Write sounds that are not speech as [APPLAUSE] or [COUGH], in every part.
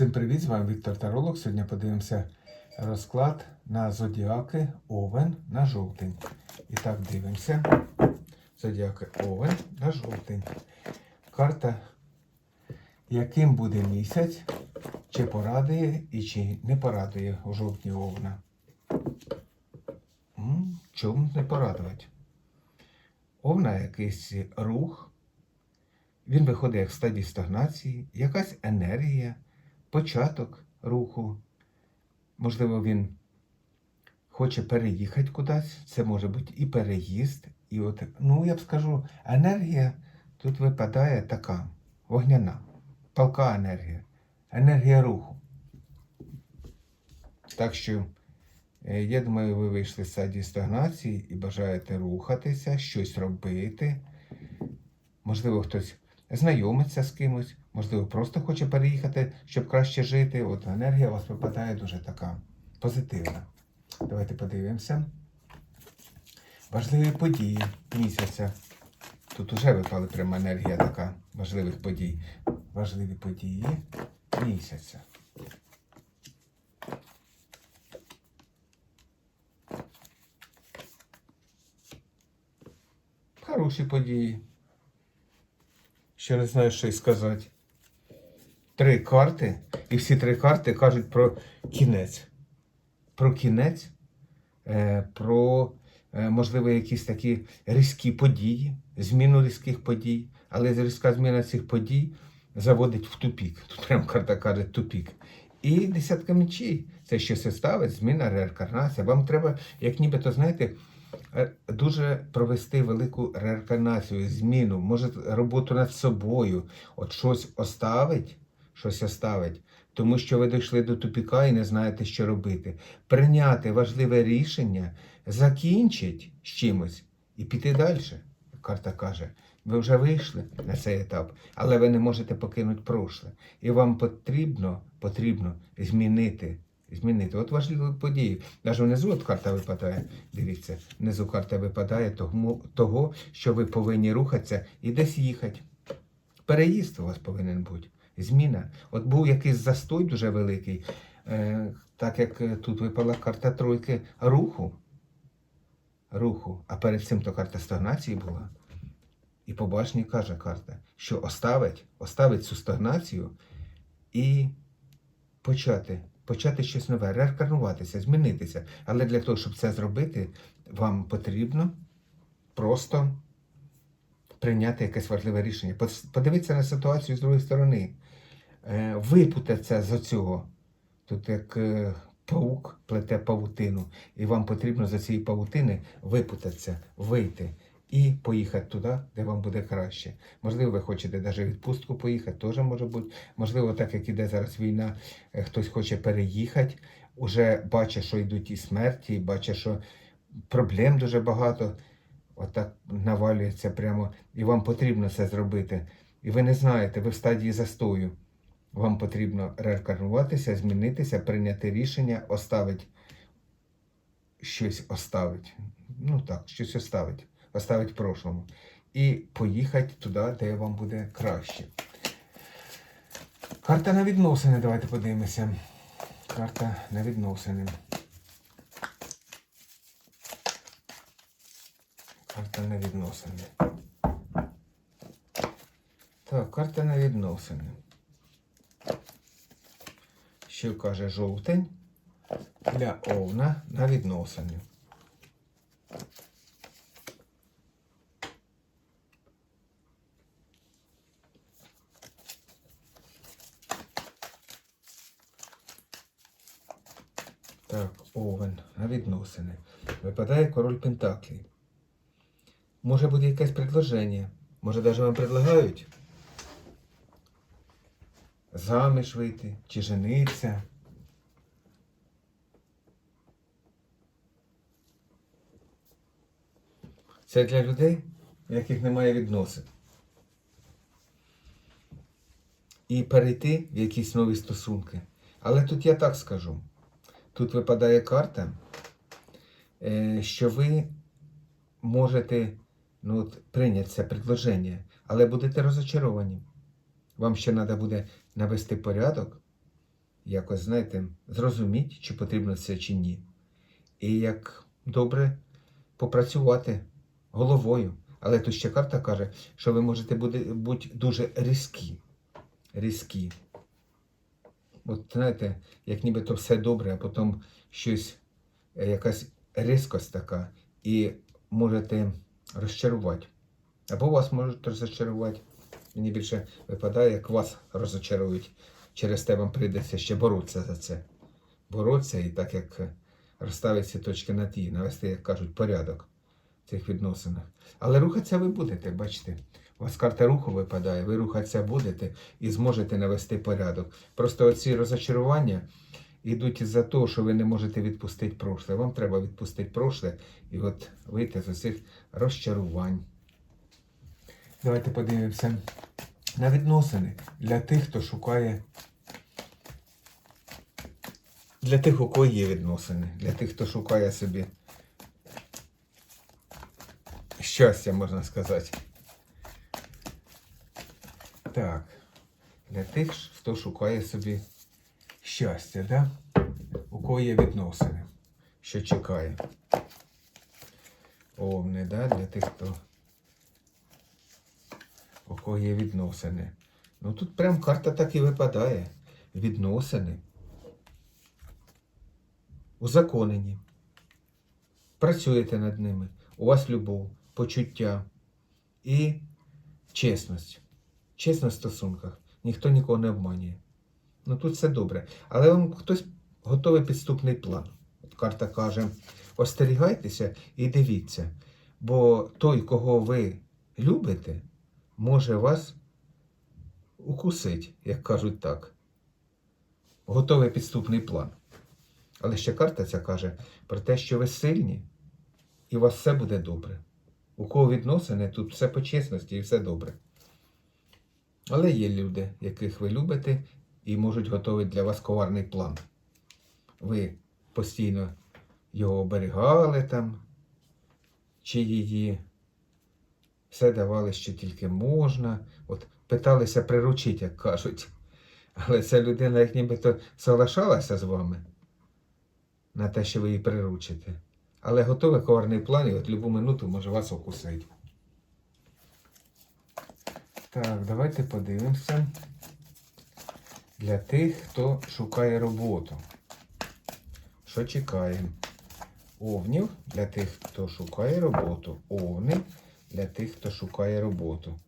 Всім привіт! З вами Віктор Таролог. Сьогодні подивимося розклад на зодіаки Овен на жовтень. І так дивимося. Зодіаки Овен на жовтень. Карта, яким буде місяць, чи порадує і чи не порадує у жовтні Овна. Чому не порадувати? Овна якийсь рух. Він виходить як в стадії стагнації, якась енергія, початок руху. Можливо, він хоче переїхати кудись. Це може бути і переїзд, і от, ну я б скажу, енергія тут випадає така вогняна, палка енергія, енергія руху. Так що, е, я думаю, ви вийшли з стадії стагнації і бажаєте рухатися, щось робити. Можливо, хтось знайомиться з кимось, можливо, просто хоче переїхати, щоб краще жити. От енергія у вас випадає дуже така позитивна. Давайте подивимося. Важливі події місяця. Тут вже випала пряма енергія така важливих подій. Важливі події місяця. Хороші події. Ще не знаю, що й сказати. Три карти, і всі три карти кажуть про кінець. Про кінець, е, про, е, можливо, якісь такі різкі події, зміну різких подій. Але різка зміна цих подій заводить в тупік. Тут прям карта каже тупік. І десятка мечей. Це щось ставить, зміна, реінкарнація. Вам треба, як нібито, знаєте, дуже провести велику реінкарнацію, зміну, може роботу над собою, от щось оставить, щось оставить, тому що ви дійшли до тупіка і не знаєте, що робити. Прийняти важливе рішення, закінчить з чимось і піти далі. Карта каже, ви вже вийшли на цей етап, але ви не можете покинути прошле. І вам потрібно, потрібно змінити змінити. От важливі події. Навіть внизу от карта випадає. Дивіться, внизу карта випадає того, що ви повинні рухатися і десь їхати. Переїзд у вас повинен бути. Зміна. От був якийсь застой дуже великий, е, так як е, тут випала карта тройки руху. Руху. А перед цим то карта стагнації була. І по башні каже карта, що оставить, оставить цю стагнацію і почати почати щось нове, реінкарнуватися, змінитися. Але для того, щоб це зробити, вам потрібно просто прийняти якесь важливе рішення. Подивитися на ситуацію з другої сторони, Е, випутатися з цього. Тут як е, паук плете павутину, і вам потрібно за цієї павутини випутатися, вийти. І поїхати туди, де вам буде краще. Можливо, ви хочете навіть відпустку поїхати, теж може бути. Можливо, так як іде зараз війна, е, хтось хоче переїхати, уже бачить, що йдуть і смерті, бачить, що проблем дуже багато. Отак навалюється прямо, і вам потрібно це зробити. І ви не знаєте, ви в стадії застою. Вам потрібно реінкарнуватися, змінитися, прийняти рішення, оставити щось оставить. Ну так, щось оставить оставить в прошлому. І поїхати туди, де вам буде краще. Карта на відносини, давайте подивимося. Карта на відносини. Карта на відносини. Так, карта на відносини. Що каже жовтень для овна на відносини. Так, овен на відносини. Випадає король Пентаклів. Може бути якесь предложення. Може навіть вам предлагають заміж вийти чи жениться. Це для людей, в яких немає відносин. І перейти в якісь нові стосунки. Але тут я так скажу. Тут випадає карта, е, що ви можете ну, от, прийняти це предложення, але будете розочаровані. Вам ще треба буде навести порядок якось, знаєте, зрозуміти, чи потрібно це чи ні. І як добре попрацювати головою. Але тут ще карта каже, що ви можете бути, дуже різкі. Різкі. От знаєте, як ніби все добре, а потім щось, е, якась різкость така, і можете розчарувати. Або вас можуть розчарувати. Мені більше випадає, як вас розочарують. Через те вам прийдеться ще боротися за це. Боротися і так як е, розставити точки на ті, навести, як кажуть, порядок в цих відносинах. Але рухатися ви будете, бачите. У вас карта руху випадає, ви рухатися будете і зможете навести порядок. Просто оці розочарування йдуть із-за того, що ви не можете відпустити прошле. Вам треба відпустити прошле і от вийти з усіх розчарувань. Давайте подивимося на відносини для тих, хто шукає. Для тих, у кого є відносини, для тих, хто шукає собі щастя, можна сказати. Так. Для тих, хто шукає собі щастя, да? у кого є відносини, що чекає. Овни, да? для тих, хто у кого є відносини. Ну тут прям карта так і випадає. Відносини. Узаконені. Працюєте над ними. У вас любов, почуття і чесність. Чесність в стосунках. Ніхто нікого не обманює. Ну тут все добре. Але вам хтось готовий підступний план. От карта каже: остерігайтеся і дивіться. Бо той, кого ви любите, може вас укусить, як кажуть так. Готовий підступний план. Але ще карта ця каже про те, що ви сильні, і у вас все буде добре. У кого відносини, тут все по чесності і все добре. Але є люди, яких ви любите, і можуть готувати для вас коварний план. Ви постійно його оберігали там, чи її все давали, що тільки можна. От питалися приручити, як кажуть. Але ця людина, як нібито соглашалася з вами на те, що ви її приручите. Але готовий коварний план, і от любу минуту може вас укусити. Так, давайте подивимося. Для тих, хто шукає роботу. Що чекає? Овнів для тих, хто шукає роботу. Овни для тих, хто шукає роботу.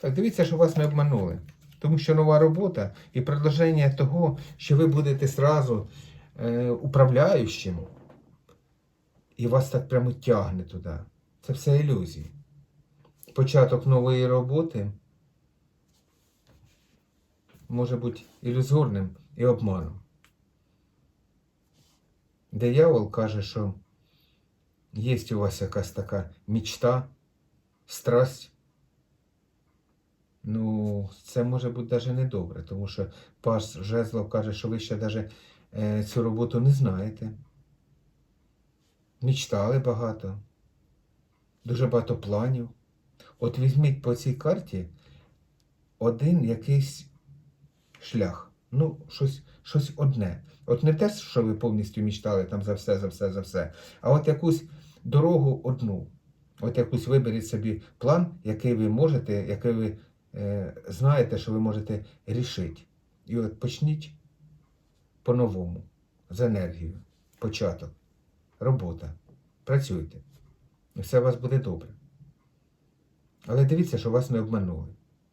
Так, дивіться, що вас не обманули. Тому що нова робота і предложення того, що ви будете сразу е, управляючим, і вас так прямо тягне туди. Це все ілюзії. Початок нової роботи може бути ілюзорним і обманом. Диявол каже, що є у вас якась така мічта, страсть. Ну, це може бути навіть недобре, тому що пас Жезлов каже, що ви ще навіть е, цю роботу не знаєте. Мічтали багато, дуже багато планів. От візьміть по цій карті один якийсь шлях. Ну, щось, щось одне. От не те, що ви повністю мічтали там за все, за все, за все, а от якусь дорогу одну. От якусь виберіть собі план, який ви можете, який ви е, знаєте, що ви можете рішити. І от почніть по-новому, з енергією, початок, робота. Працюйте. І все у вас буде добре. Але дивіться, що вас не обманули.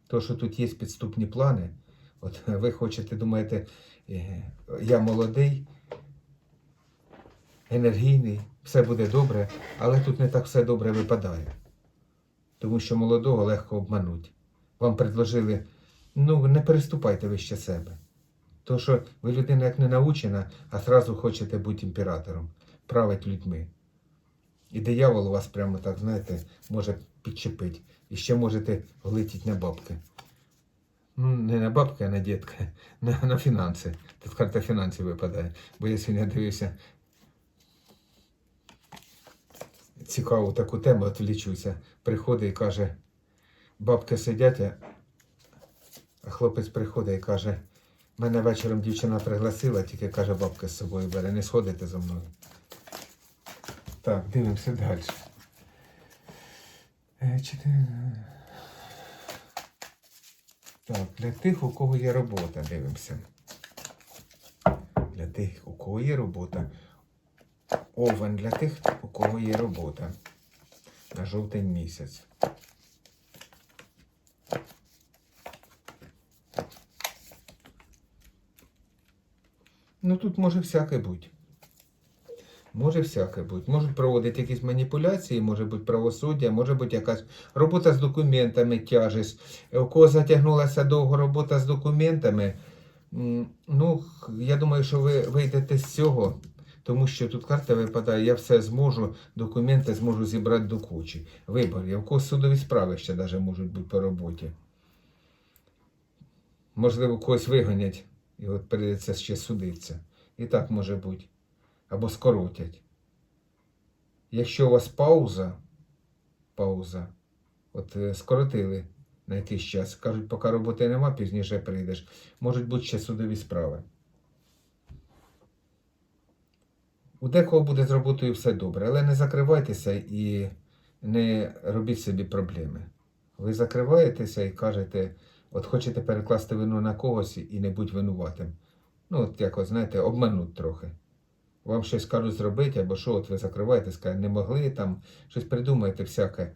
То, що тут є підступні плани, от [LAUGHS] ви хочете, думаєте, е, я молодий, енергійний, все буде добре, але тут не так все добре випадає. Тому що молодого легко обмануть. Вам предложили, ну, не переступайте вище себе. То, що ви людина як не научена, а зразу хочете бути імператором, править людьми. І диявол вас прямо так, знаєте, може підчепити. І ще можете влетіти на бабки. Ну, не на бабки, а на дітки, [LAUGHS] на, на фінанси. Тут карта фінансів випадає. Бо я сьогодні дивився цікаву таку тему, отвлічуся. Приходить і каже, бабки сидять, а- хлопець приходить і каже, мене вечором дівчина пригласила, тільки каже, бабка з собою бере, не сходите зі мною. Так, дивимося далі. Е. Так, для тих, у кого є робота, дивимося. Для тих, у кого є робота. Овен для тих, у кого є робота. На жовтень місяць. Ну тут може всяке бути. Може всяке бути. Можуть проводити якісь маніпуляції, може бути правосуддя, може бути якась робота з документами, тяжесть. У кого затягнулася довго робота з документами, ну, я думаю, що ви вийдете з цього, тому що тут карта випадає, я все зможу, документи зможу зібрати до кучі. Вибор, я в когось судові справи ще навіть можуть бути по роботі. Можливо, когось вигонять, і от прийдеться ще судитися. І так може бути. Або скоротять. Якщо у вас пауза, пауза, от е, скоротили на якийсь час, кажуть, поки роботи нема, пізніше прийдеш, можуть бути ще судові справи. У декого буде з роботою все добре, але не закривайтеся і не робіть собі проблеми. Ви закриваєтеся і кажете, от хочете перекласти вину на когось і не будь винуватим. Ну, от якось, знаєте, обмануть трохи. Вам щось кажуть зробити, або що, от ви закриваєте, скажете, не могли там, щось придумаєте всяке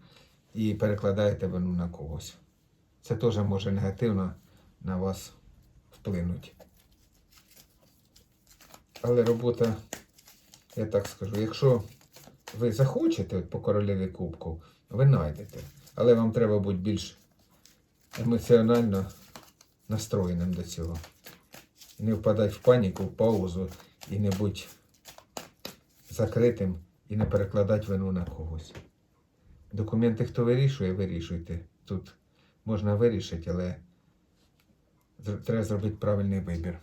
і перекладаєте вину на когось. Це теж може негативно на вас вплинути. Але робота, я так скажу, якщо ви захочете по королеві кубку, ви знайдете. Але вам треба бути більш емоціонально настроєним до цього. Не впадати в паніку, в паузу і не бути закритим і не перекладати вину на когось. Документи, хто вирішує, вирішуйте. Тут можна вирішити, але треба зробити правильний вибір.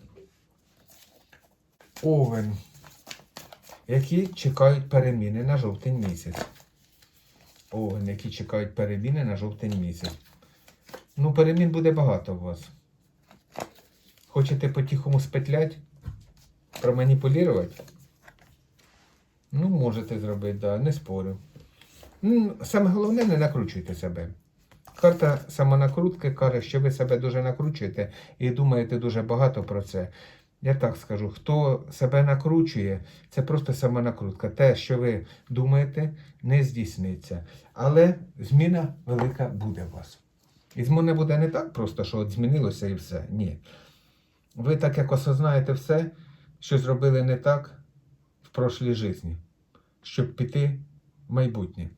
Овен. Які чекають переміни на жовтень місяць. Овен, які чекають переміни на жовтень місяць. Ну, перемін буде багато у вас. Хочете по-тихому спетлять? Проманіпулювати? Ну, можете зробити, да, не спорю. Ну, саме головне, не накручуйте себе. Карта самонакрутки каже, що ви себе дуже накручуєте і думаєте дуже багато про це. Я так скажу, хто себе накручує, це просто самонакрутка. Те, що ви думаєте, не здійсниться. Але зміна велика буде у вас. І зміна буде не так просто, що от змінилося і все. Ні. Ви так як осознаєте все, що зробили не так в прошлій житті, щоб піти в майбутнє.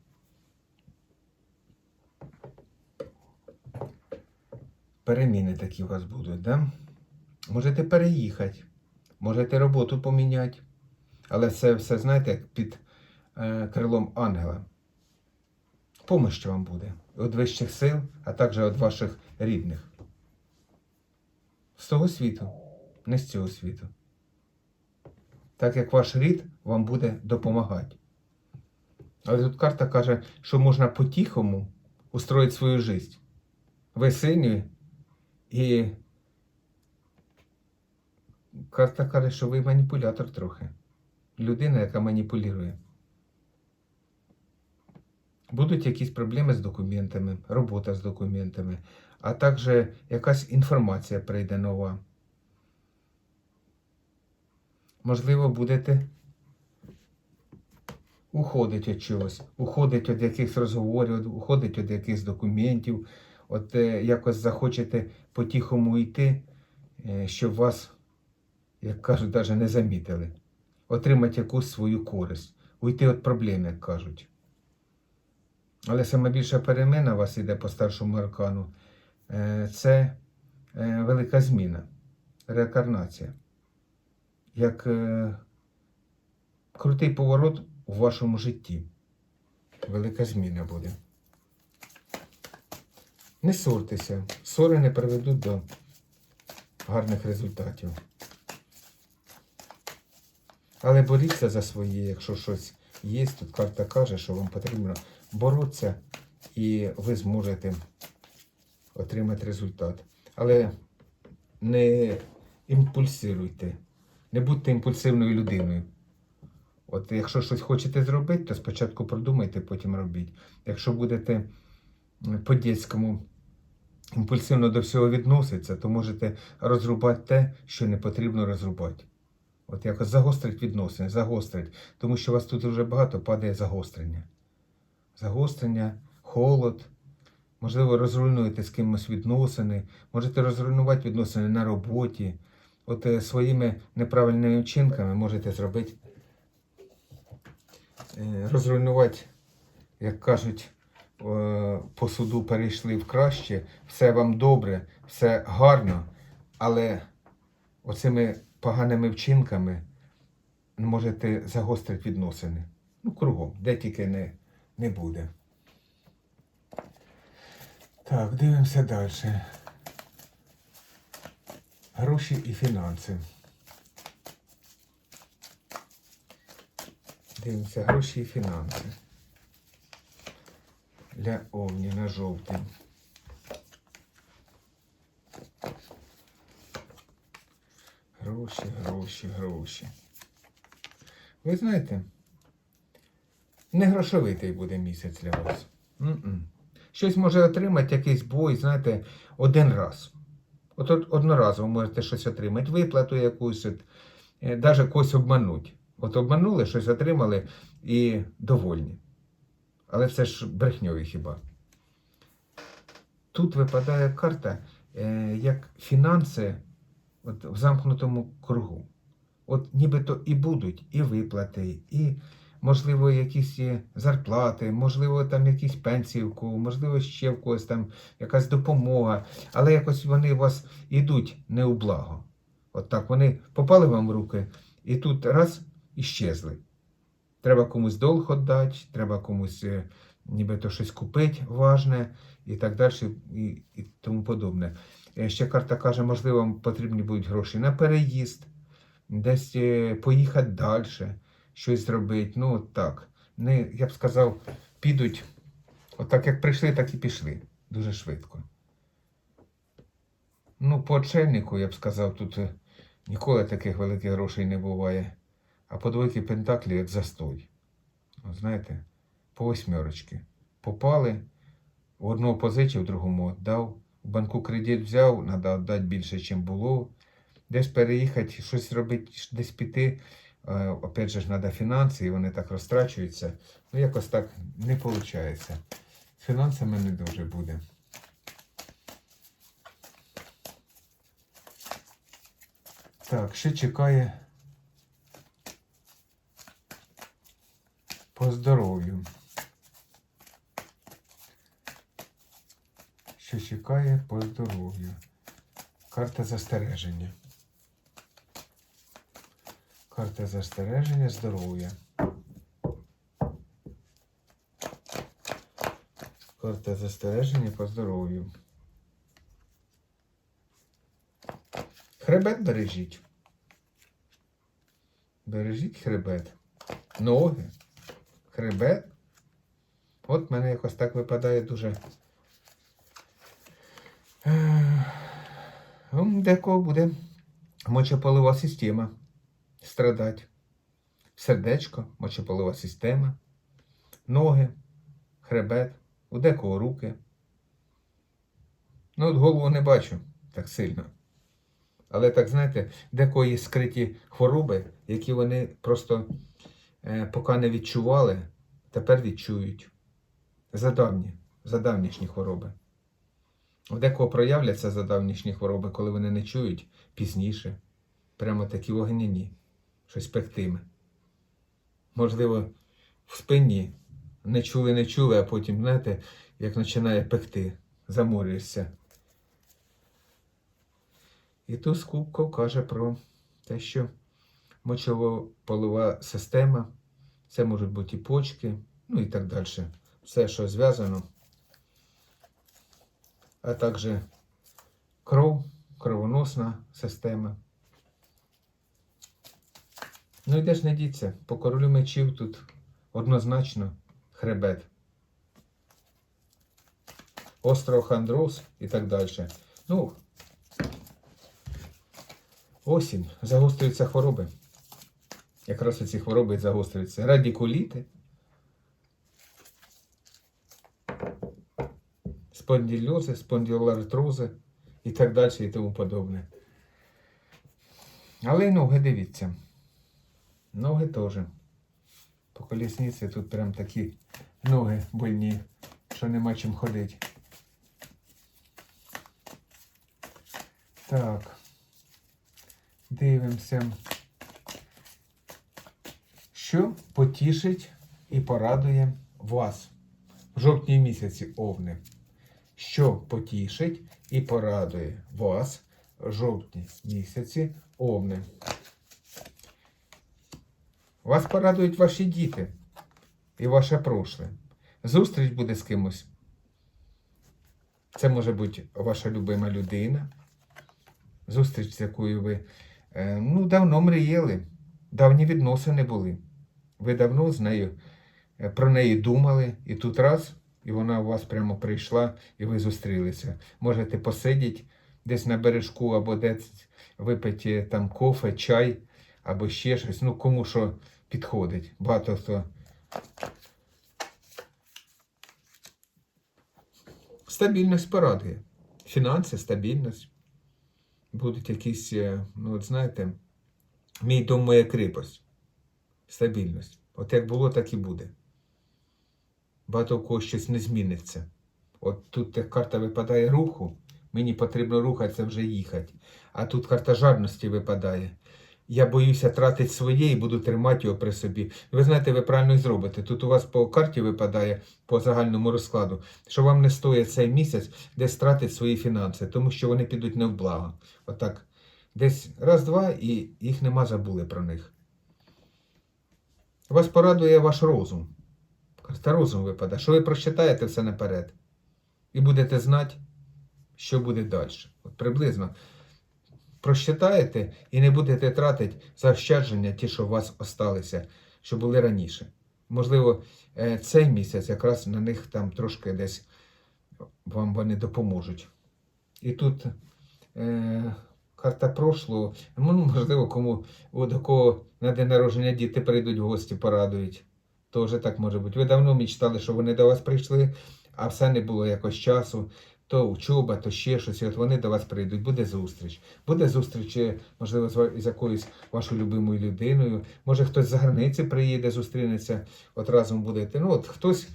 Переміни такі у вас будуть, да? Можете переїхати, можете роботу поміняти. Але це все, знаєте, під е, крилом ангела. Помощь вам буде від вищих сил, а також від ваших рідних. З того світу, не з цього світу. Так як ваш рід вам буде допомагати. Але тут карта каже, що можна по-тихому устроїти свою життя. Ви сильні і карта каже, що ви маніпулятор трохи. Людина, яка маніпулює. Будуть якісь проблеми з документами, робота з документами, а також якась інформація прийде нова. Можливо, будете уходить від чогось, уходить від якихось розговорів, уходить від якихось документів, от е, якось захочете по-тихому йти, е, щоб вас, як кажуть, навіть не замітили. Отримати якусь свою користь, уйти від проблем, як кажуть. Але саме більша перемена у вас іде по старшому аркану. е, Це велика зміна, реінкарнація. Як е, крутий поворот у вашому житті. Велика зміна буде. Не ссорьтеся. Ссори не приведуть до гарних результатів. Але боріться за своє, якщо щось є, тут карта каже, що вам потрібно боротися, і ви зможете отримати результат. Але не імпульсируйте, не будьте імпульсивною людиною. От якщо щось хочете зробити, то спочатку продумайте, потім робіть. Якщо будете по-дєцькому імпульсивно до всього відноситися, то можете розрубати те, що не потрібно розрубати. От якось загострить відносини, загострить, тому що у вас тут вже багато падає загострення. Загострення, холод, можливо, розруйнуєте з кимось відносини, можете розруйнувати відносини на роботі. От е, своїми неправильними вчинками можете зробити, е, розруйнувати, як кажуть, е, по суду перейшли в краще, все вам добре, все гарно, але оцими поганими вчинками можете загострити відносини. Ну, кругом, де тільки не, не буде. Так, дивимося далі. Гроші і фінанси. Дивимося гроші і фінанси. Для овні на жовтий. Гроші, гроші, гроші. Ви знаєте, не грошовитий буде місяць для вас. М-м. Щось може отримати якийсь бой, знаєте, один раз. От, от одноразово можете щось отримати, виплату якусь, от, е, навіть когось обмануть. От обманули, щось отримали і довольні. Але це ж брехньові хіба. Тут випадає карта е, як фінанси от, в замкнутому кругу. От нібито і будуть і виплати, і, можливо, якісь зарплати, можливо, там якісь пенсії в кого, можливо, ще в когось там якась допомога, але якось вони у вас йдуть не у благо. От так вони попали вам в руки, і тут раз і. Треба комусь долг віддати, треба комусь е, нібито щось купити важне і так далі, і, і тому подобне. Е, Ще карта каже, можливо, вам потрібні будуть гроші на переїзд, десь е, поїхати далі, щось зробити. Ну, от так. Не, я б сказав, підуть, от як прийшли, так і пішли. Дуже швидко. Ну, по очельнику, я б сказав, тут е, ніколи таких великих грошей не буває. А по двойки пентаклі як застой. От знаєте, по восьмерочки. Попали, у одного позичив, другому віддав. В банку кредит взяв, треба віддати більше, ніж було. Десь переїхати, щось робити, десь піти. Е, Опять же треба фінанси, і вони так розтрачуються. Ну, якось так не виходить. З фінансами не дуже буде. Так, ще чекає по здоров'ю. Що чекає по здоров'ю. Карта застереження. Карта застереження здоров'я. Карта застереження по здоров'ю. Хребет бережіть. Бережіть хребет. Ноги. Хребет. От мене якось так випадає дуже. Е, м, Декого буде мочополова система страдати. Сердечко, мочополова система, ноги, хребет, у декого руки. Ну, от голову не бачу так сильно. Але так, знаєте, декого є скриті хвороби, які вони просто е, поки не відчували, тепер відчують. Задавні, задавнішні хвороби. У декого проявляться задавнішні хвороби, коли вони не чують пізніше. Прямо такі вогняні, щось пектиме. Можливо, в спині не чули, не чули, а потім, знаєте, як починає пекти, заморюєшся. І туз кубков каже про те, що мочово-полова система, це можуть бути і почки, ну і так далі. Все, що зв'язано. А також кров, кровоносна система. Ну і де ж не діться, по королю мечів тут однозначно хребет. остеохондроз і так далі. Ну, осінь, загострюються хвороби. Якраз ці хвороби загострюються. Радікуліти, спондильози, спондилартрози і так далі і тому подобне. Але ноги дивіться. Ноги теж. По колісниці тут прям такі ноги больні, що нема чим ходити. Так. Дивимося. Що потішить і порадує вас в жовтні місяці овни? Що потішить і порадує вас в жовтні місяці овни? Вас порадують ваші діти і ваше прошле. Зустріч буде з кимось. Це може бути ваша любима людина. Зустріч, з якою ви е, ну, давно мріяли, давні відносини були. Ви давно з нею е, про неї думали, і тут раз, і вона у вас прямо прийшла, і ви зустрілися. Можете посидіти десь на бережку або десь випити там кофе, чай або ще щось. Ну, кому що підходить. Багато хто. Стабільність порадує. Фінанси, стабільність. Будуть якісь, е, ну, от знаєте, мій дом, моя кріпость. Стабільність. От як було, так і буде. Багато у кого щось не зміниться. От тут як карта випадає руху, мені потрібно рухатися вже їхати. А тут карта жадності випадає. Я боюся тратити своє і буду тримати його при собі. Ви знаєте, ви правильно зробите. Тут у вас по карті випадає по загальному розкладу, що вам не стоїть цей місяць десь тратити свої фінанси, тому що вони підуть не в благо. Отак. Десь раз-два і їх нема забули про них. Вас порадує ваш розум. Карта розум випадає, що ви прочитаєте все наперед. І будете знати, що буде далі. От приблизно просчитаєте і не будете тратити заощадження, ті, що у вас осталися, що були раніше. Можливо, е, цей місяць якраз на них там трошки десь вам вони допоможуть. І тут е, карта прошлого, ну, можливо, кому до кого на день народження діти прийдуть в гості, порадують. Теж так може бути. Ви давно мечтали, що вони до вас прийшли, а все не було якось часу то учоба, то ще щось, і от вони до вас прийдуть, буде зустріч. Буде зустріч, е, можливо, з якоюсь вашою любимою людиною. Може, хтось за границі приїде, зустрінеться, от разом будете. Ну, от хтось,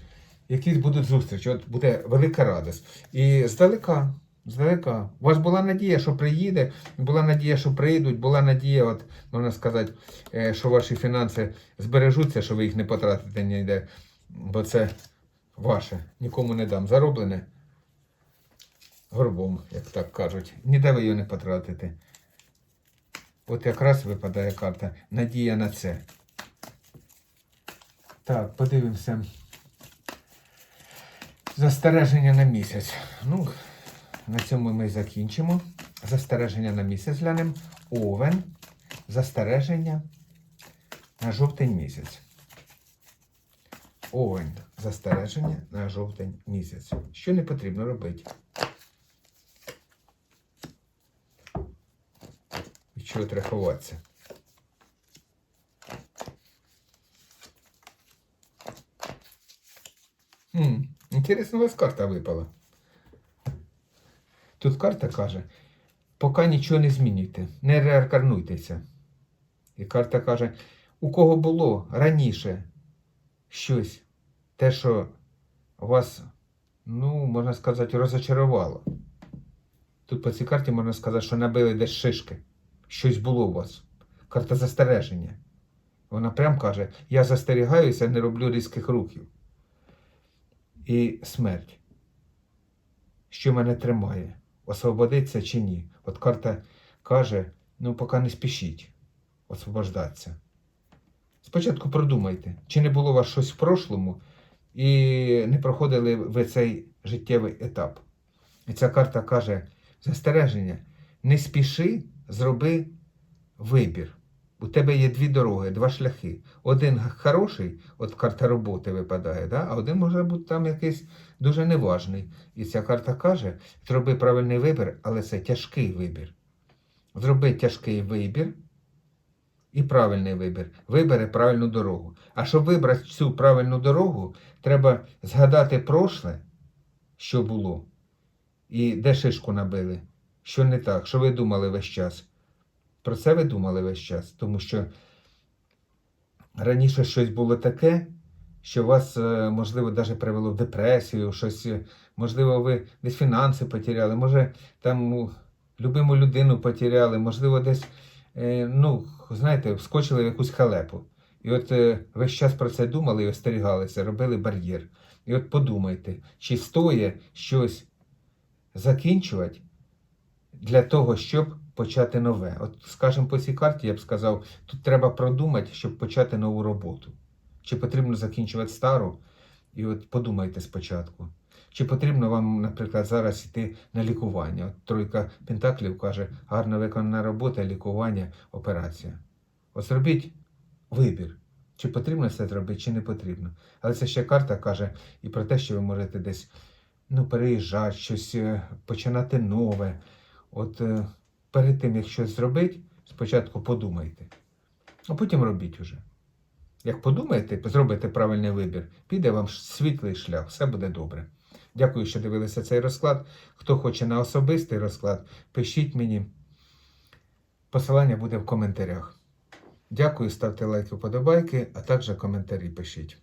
якісь будуть зустрічі, от буде велика радість. І здалека, здалека. У вас була надія, що приїде, була надія, що прийдуть, була надія, от, можна сказати, е, що ваші фінанси збережуться, що ви їх не потратите ніде, бо це ваше, нікому не дам. Зароблене горбом, як так кажуть. Ніде ви його не потратите. От якраз випадає карта. Надія на це. Так, подивимося. Застереження на місяць. Ну, на цьому ми закінчимо. Застереження на місяць глянемо. Овен. Застереження на жовтень місяць. Овен. Застереження на жовтень місяць. Що не потрібно робити? Ховатися? Інтересно, у вас карта випала. Тут карта каже, поки нічого не змінюйте, не реаркарнуйтеся. І карта каже, у кого було раніше щось, те, що вас, ну, можна сказати, розочарувало. Тут по цій карті можна сказати, що набили десь шишки. Щось було у вас. Карта застереження. Вона прям каже: я застерігаюся, не роблю різких рухів. І смерть. Що мене тримає? Освободиться чи ні? От карта каже: ну, поки не спішіть освобождатися. Спочатку продумайте, чи не було у вас щось в прошлому, і не проходили ви цей життєвий етап. І ця карта каже: застереження, не спіши, зроби вибір. У тебе є дві дороги, два шляхи. Один хороший, от карта роботи випадає, да? а один може бути там якийсь дуже неважний. І ця карта каже: зроби правильний вибір, але це тяжкий вибір. Зроби тяжкий вибір і правильний вибір. Вибери правильну дорогу. А щоб вибрати цю правильну дорогу, треба згадати прошле, що було, і де шишку набили, що не так, що ви думали весь час. Про це ви думали весь час, тому що раніше щось було таке, що вас, е, можливо, навіть привело в депресію, щось, е, можливо, ви десь фінанси потеряли, може, там любиму людину потеряли, можливо, десь, е, ну, знаєте, вскочили в якусь халепу. І от весь час про це думали і остерігалися, робили бар'єр. І от подумайте, чи стоїть щось закінчувати для того, щоб почати нове. От, скажімо, по цій карті я б сказав, тут треба продумати, щоб почати нову роботу. Чи потрібно закінчувати стару? І от подумайте спочатку. Чи потрібно вам, наприклад, зараз йти на лікування? От тройка Пентаклів каже, гарно виконана робота, лікування, операція. От зробіть вибір, чи потрібно це зробити, чи не потрібно. Але це ще карта каже і про те, що ви можете десь ну, переїжджати, щось е, починати нове. От е, перед тим, як щось зробити, спочатку подумайте, а потім робіть уже. Як подумаєте, зробите правильний вибір, піде вам світлий шлях, все буде добре. Дякую, що дивилися цей розклад. Хто хоче на особистий розклад, пишіть мені. Посилання буде в коментарях. Дякую, ставте лайки, вподобайки, а також коментарі пишіть.